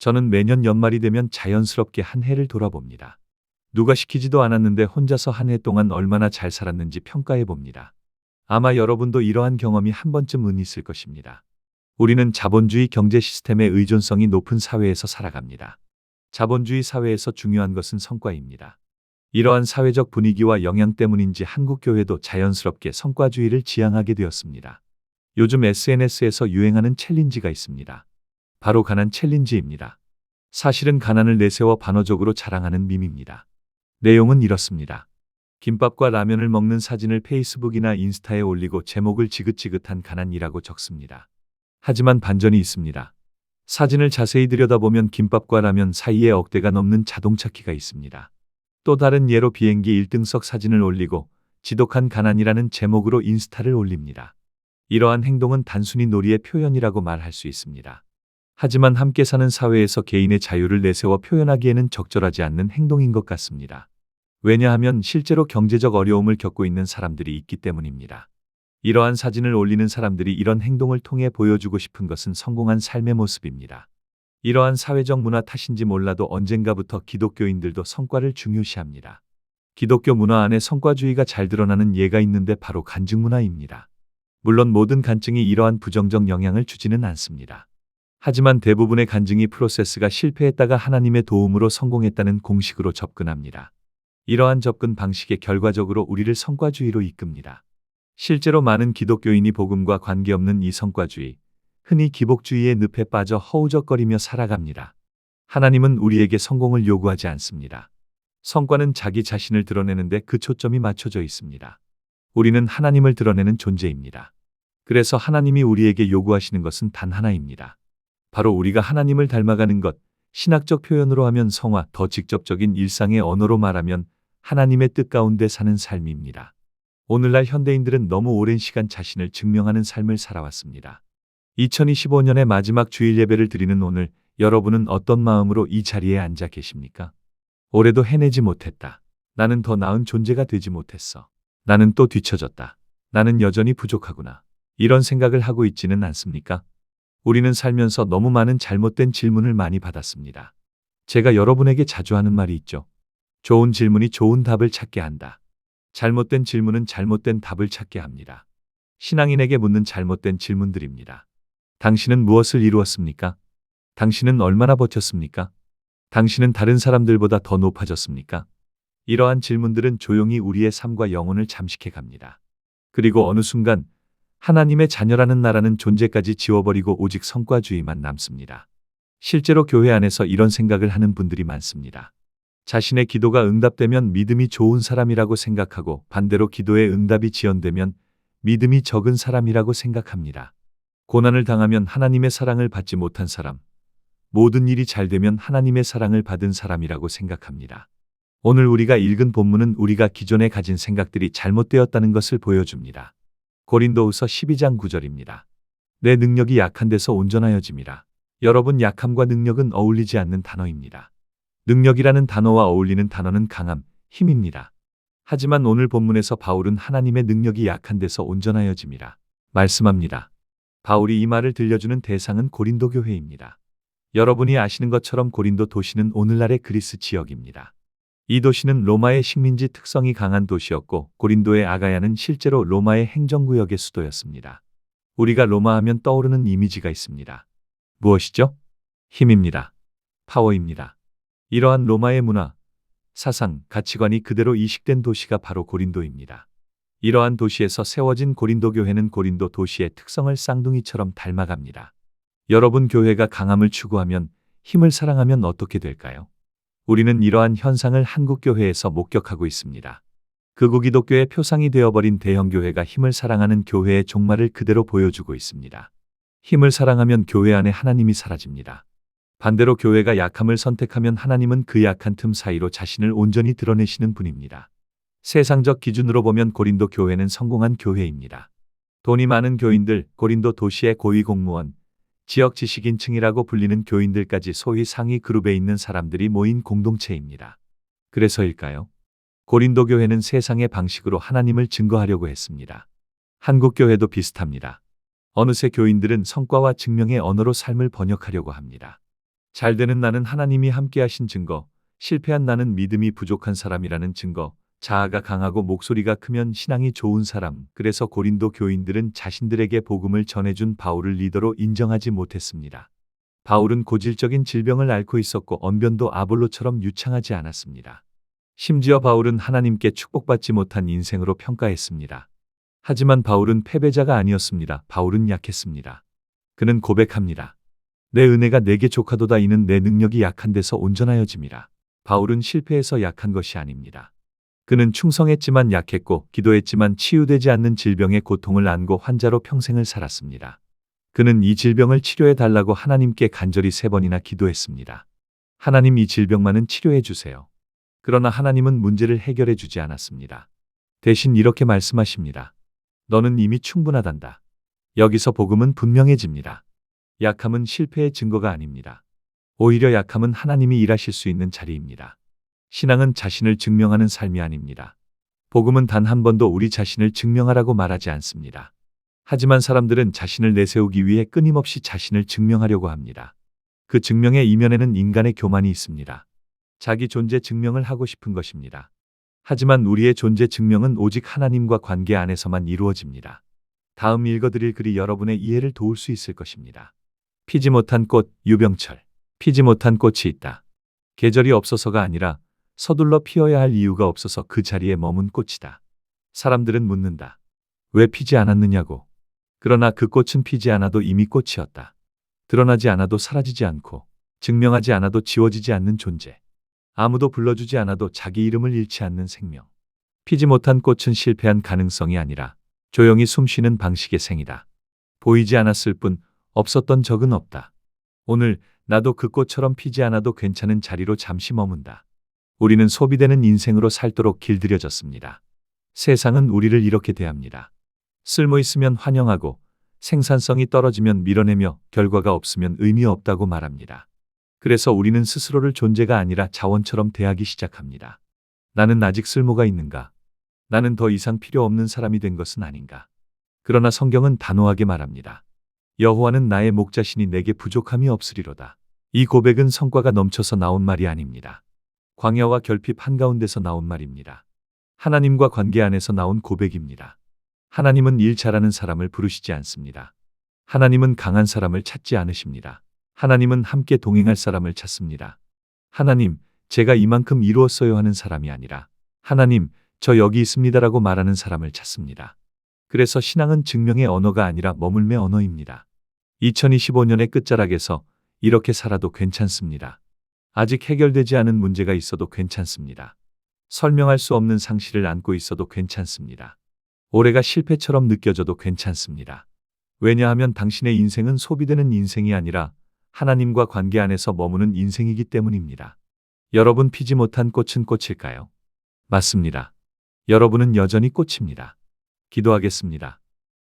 저는 매년 연말이 되면 자연스럽게 한 해를 돌아봅니다. 누가 시키지도 않았는데 혼자서 한 해 동안 얼마나 잘 살았는지 평가해 봅니다. 아마 여러분도 이러한 경험이 한 번쯤은 있을 것입니다. 우리는 자본주의 경제 시스템의 의존성이 높은 사회에서 살아갑니다. 자본주의 사회에서 중요한 것은 성과입니다. 이러한 사회적 분위기와 영향 때문인지 한국 교회도 자연스럽게 성과주의를 지향하게 되었습니다. 요즘 SNS에서 유행하는 챌린지가 있습니다. 바로 가난 챌린지입니다. 사실은 가난을 내세워 반어적으로 자랑하는 밈입니다. 내용은 이렇습니다. 김밥과 라면을 먹는 사진을 페이스북이나 인스타에 올리고 제목을 지긋지긋한 가난이라고 적습니다. 하지만 반전이 있습니다. 사진을 자세히 들여다보면 김밥과 라면 사이에 억대가 넘는 자동차 키가 있습니다. 또 다른 예로 비행기 1등석 사진을 올리고 지독한 가난이라는 제목으로 인스타를 올립니다. 이러한 행동은 단순히 놀이의 표현이라고 말할 수 있습니다. 하지만 함께 사는 사회에서 개인의 자유를 내세워 표현하기에는 적절하지 않는 행동인 것 같습니다. 왜냐하면 실제로 경제적 어려움을 겪고 있는 사람들이 있기 때문입니다. 이러한 사진을 올리는 사람들이 이런 행동을 통해 보여주고 싶은 것은 성공한 삶의 모습입니다. 이러한 사회적 문화 탓인지 몰라도 언젠가부터 기독교인들도 성과를 중요시합니다. 기독교 문화 안에 성과주의가 잘 드러나는 예가 있는데 바로 간증 문화입니다. 물론 모든 간증이 이러한 부정적 영향을 주지는 않습니다. 하지만 대부분의 간증이 프로세스가 실패했다가 하나님의 도움으로 성공했다는 공식으로 접근합니다. 이러한 접근 방식에 결과적으로 우리를 성과주의로 이끕니다. 실제로 많은 기독교인이 복음과 관계없는 이 성과주의, 흔히 기복주의의 늪에 빠져 허우적거리며 살아갑니다. 하나님은 우리에게 성공을 요구하지 않습니다. 성과는 자기 자신을 드러내는데 그 초점이 맞춰져 있습니다. 우리는 하나님을 드러내는 존재입니다. 그래서 하나님이 우리에게 요구하시는 것은 단 하나입니다. 바로 우리가 하나님을 닮아가는 것, 신학적 표현으로 하면 성화, 더 직접적인 일상의 언어로 말하면 하나님의 뜻 가운데 사는 삶입니다. 오늘날 현대인들은 너무 오랜 시간 자신을 증명하는 삶을 살아왔습니다. 2025년의 마지막 주일 예배를 드리는 오늘 여러분은 어떤 마음으로 이 자리에 앉아 계십니까? 올해도 해내지 못했다. 나는 더 나은 존재가 되지 못했어. 나는 또 뒤처졌다. 나는 여전히 부족하구나. 이런 생각을 하고 있지는 않습니까? 우리는 살면서 너무 많은 잘못된 질문을 많이 받았습니다. 제가 여러분에게 자주 하는 말이 있죠. 좋은 질문이 좋은 답을 찾게 한다. 잘못된 질문은 잘못된 답을 찾게 합니다. 신앙인에게 묻는 잘못된 질문들입니다. 당신은 무엇을 이루었습니까? 당신은 얼마나 버텼습니까? 당신은 다른 사람들보다 더 높아졌습니까? 이러한 질문들은 조용히 우리의 삶과 영혼을 잠식해 갑니다. 그리고 어느 순간 하나님의 자녀라는 나라는 존재까지 지워버리고 오직 성과주의만 남습니다. 실제로 교회 안에서 이런 생각을 하는 분들이 많습니다. 자신의 기도가 응답되면 믿음이 좋은 사람이라고 생각하고 반대로 기도의 응답이 지연되면 믿음이 적은 사람이라고 생각합니다. 고난을 당하면 하나님의 사랑을 받지 못한 사람, 모든 일이 잘 되면 하나님의 사랑을 받은 사람이라고 생각합니다. 오늘 우리가 읽은 본문은 우리가 기존에 가진 생각들이 잘못되었다는 것을 보여줍니다. 고린도후서 12장 9절입니다. 내 능력이 약한 데서 온전하여짐이라. 여러분 약함과 능력은 어울리지 않는 단어입니다. 능력이라는 단어와 어울리는 단어는 강함, 힘입니다. 하지만 오늘 본문에서 바울은 하나님의 능력이 약한 데서 온전하여짐이라 말씀합니다. 바울이 이 말을 들려주는 대상은 고린도 교회입니다. 여러분이 아시는 것처럼 고린도 도시는 오늘날의 그리스 지역입니다. 이 도시는 로마의 식민지 특성이 강한 도시였고 고린도의 아가야는 실제로 로마의 행정구역의 수도였습니다. 우리가 로마 하면 떠오르는 이미지가 있습니다. 무엇이죠? 힘입니다. 파워입니다. 이러한 로마의 문화, 사상, 가치관이 그대로 이식된 도시가 바로 고린도입니다. 이러한 도시에서 세워진 고린도 교회는 고린도 도시의 특성을 쌍둥이처럼 닮아갑니다. 여러분 교회가 강함을 추구하면 힘을 사랑하면 어떻게 될까요? 우리는 이러한 현상을 한국 교회에서 목격하고 있습니다. 극우 기독교의 표상이 되어버린 대형 교회가 힘을 사랑하는 교회의 종말을 그대로 보여주고 있습니다. 힘을 사랑하면 교회 안에 하나님이 사라집니다. 반대로 교회가 약함을 선택하면 하나님은 그 약한 틈 사이로 자신을 온전히 드러내시는 분입니다. 세상적 기준으로 보면 고린도 교회는 성공한 교회입니다. 돈이 많은 교인들, 고린도 도시의 고위 공무원, 지역 지식인층이라고 불리는 교인들까지 소위 상위 그룹에 있는 사람들이 모인 공동체입니다. 그래서일까요? 고린도 교회는 세상의 방식으로 하나님을 증거하려고 했습니다. 한국 교회도 비슷합니다. 어느새 교인들은 성과와 증명의 언어로 삶을 번역하려고 합니다. 잘 되는 나는 하나님이 함께하신 증거, 실패한 나는 믿음이 부족한 사람이라는 증거, 자아가 강하고 목소리가 크면 신앙이 좋은 사람. 그래서 고린도 교인들은 자신들에게 복음을 전해준 바울을 리더로 인정하지 못했습니다. 바울은 고질적인 질병을 앓고 있었고 언변도 아볼로처럼 유창하지 않았습니다. 심지어 바울은 하나님께 축복받지 못한 인생으로 평가했습니다. 하지만 바울은 패배자가 아니었습니다. 바울은 약했습니다. 그는 고백합니다. 내 은혜가 내게 족하도다 이는 내 능력이 약한 데서 온전하여짐이라. 바울은 실패해서 약한 것이 아닙니다. 그는 충성했지만 약했고 기도했지만 치유되지 않는 질병의 고통을 안고 환자로 평생을 살았습니다. 그는 이 질병을 치료해 달라고 하나님께 간절히 세 번이나 기도했습니다. 하나님 이 질병만은 치료해 주세요. 그러나 하나님은 문제를 해결해 주지 않았습니다. 대신 이렇게 말씀하십니다. 너는 이미 충분하단다. 여기서 복음은 분명해집니다. 약함은 실패의 증거가 아닙니다. 오히려 약함은 하나님이 일하실 수 있는 자리입니다. 신앙은 자신을 증명하는 삶이 아닙니다. 복음은 단 한 번도 우리 자신을 증명하라고 말하지 않습니다. 하지만 사람들은 자신을 내세우기 위해 끊임없이 자신을 증명하려고 합니다. 그 증명의 이면에는 인간의 교만이 있습니다. 자기 존재 증명을 하고 싶은 것입니다. 하지만 우리의 존재 증명은 오직 하나님과 관계 안에서만 이루어집니다. 다음 읽어드릴 글이 여러분의 이해를 도울 수 있을 것입니다. 피지 못한 꽃, 유병철. 피지 못한 꽃이 있다. 계절이 없어서가 아니라 서둘러 피어야 할 이유가 없어서 그 자리에 머문 꽃이다. 사람들은 묻는다. 왜 피지 않았느냐고. 그러나 그 꽃은 피지 않아도 이미 꽃이었다. 드러나지 않아도 사라지지 않고 증명하지 않아도 지워지지 않는 존재. 아무도 불러주지 않아도 자기 이름을 잃지 않는 생명. 피지 못한 꽃은 실패한 가능성이 아니라 조용히 숨쉬는 방식의 생이다. 보이지 않았을 뿐 없었던 적은 없다. 오늘 나도 그 꽃처럼 피지 않아도 괜찮은 자리로 잠시 머문다. 우리는 소비되는 인생으로 살도록 길들여졌습니다. 세상은 우리를 이렇게 대합니다. 쓸모 있으면 환영하고 생산성이 떨어지면 밀어내며 결과가 없으면 의미 없다고 말합니다. 그래서 우리는 스스로를 존재가 아니라 자원처럼 대하기 시작합니다. 나는 아직 쓸모가 있는가? 나는 더 이상 필요 없는 사람이 된 것은 아닌가? 그러나 성경은 단호하게 말합니다. 여호와는 나의 목자신이 내게 부족함이 없으리로다. 이 고백은 성과가 넘쳐서 나온 말이 아닙니다. 광야와 결핍 한가운데서 나온 말입니다. 하나님과 관계 안에서 나온 고백입니다. 하나님은 일 잘하는 사람을 부르시지 않습니다. 하나님은 강한 사람을 찾지 않으십니다. 하나님은 함께 동행할 사람을 찾습니다. 하나님, 제가 이만큼 이루었어요 하는 사람이 아니라 하나님, 저 여기 있습니다라고 말하는 사람을 찾습니다. 그래서 신앙은 증명의 언어가 아니라 머물매 언어입니다. 2025년의 끝자락에서 이렇게 살아도 괜찮습니다. 아직 해결되지 않은 문제가 있어도 괜찮습니다. 설명할 수 없는 상실을 안고 있어도 괜찮습니다. 올해가 실패처럼 느껴져도 괜찮습니다. 왜냐하면 당신의 인생은 소비되는 인생이 아니라 하나님과 관계 안에서 머무는 인생이기 때문입니다. 여러분 피지 못한 꽃은 꽃일까요? 맞습니다. 여러분은 여전히 꽃입니다. 기도하겠습니다.